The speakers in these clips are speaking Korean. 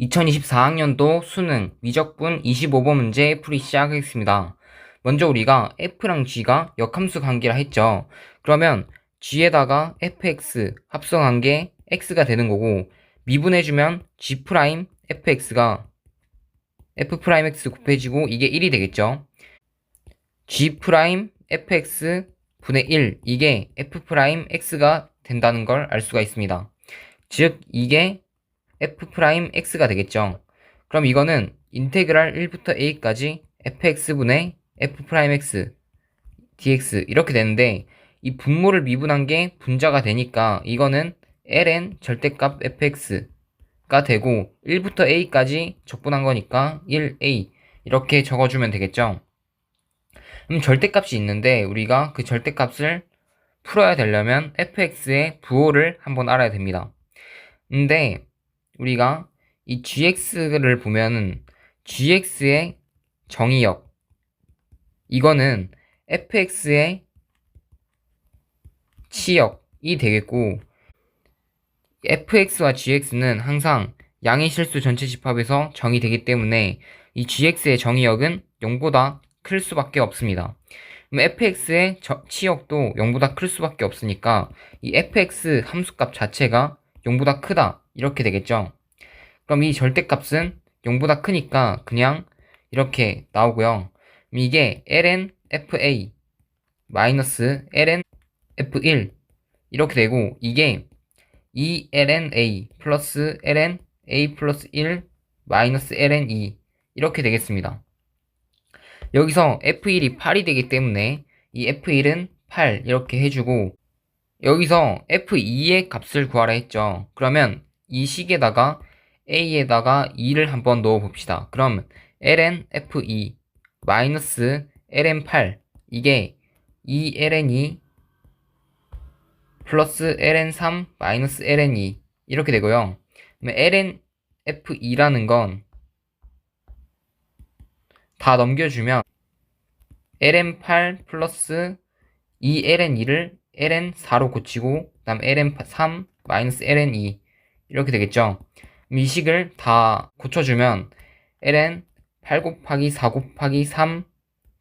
2024학년도 수능 미적분 25번 문제 풀이 시작하겠습니다. 먼저 우리가 f랑 g가 역함수 관계라 했죠. 그러면 g에다가 fx 합성한 게 x가 되는 거고 미분해주면 g fx가 f 프라임 x 곱해지고 이게 1이 되겠죠. g fx 분의 1 이게 f 프라임 x가 된다는 걸 알 수가 있습니다. 즉 이게 f 프라임 x가 되겠죠. 그럼 이거는 인테그랄 1부터 a까지 fx분의 f 프라임 x dx 이렇게 되는데 이 분모를 미분한 게 분자가 되니까 이거는 ln 절대값 fx가 되고 1부터 a까지 적분한 거니까 1a 이렇게 적어주면 되겠죠. 그럼 절대값이 있는데 우리가 그 절대값을 풀어야 되려면 fx의 부호를 한번 알아야 됩니다. 근데 우리가 이 gx를 보면은 gx의 정의역 이거는 fx의 치역이 되겠고 fx와 gx는 항상 양의 실수 전체 집합에서 정의되기 때문에 이 gx의 정의역은 0보다 클 수밖에 없습니다. 그럼 fx의 저, 치역도 0보다 클 수밖에 없으니까 이 fx 함수값 자체가 0보다 크다 이렇게 되겠죠. 그럼 이 절대값은 0보다 크니까 그냥 이렇게 나오고요. 이게 ln fa 마이너스 ln f1 이렇게 되고 이게 2ln a 플러스 ln a 플러스 1 마이너스 ln 2 이렇게 되겠습니다. 여기서 f1이 8이 되기 때문에 이 f1은 8 이렇게 해주고 여기서 f2의 값을 구하라 했죠. 그러면 이 식에다가 a에다가 2를 한번 넣어 봅시다. 그럼 ln f2 마이너스 ln 8 이게 2ln2 플러스 ln 3 마이너스 ln 2 이렇게 되고요. ln f2라는 건 다 넘겨주면 ln8 플러스 2ln2를 ln4로 고치고 그 다음 ln3 마이너스 ln2 이렇게 되겠죠. 이 식을 다 고쳐주면 ln8 곱하기 4 곱하기 3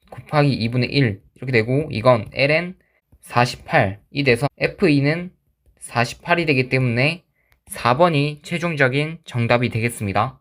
곱하기 2분의 1 이렇게 되고 이건 ln 48이 돼서 f2는 48이 되기 때문에 4번이 최종적인 정답이 되겠습니다.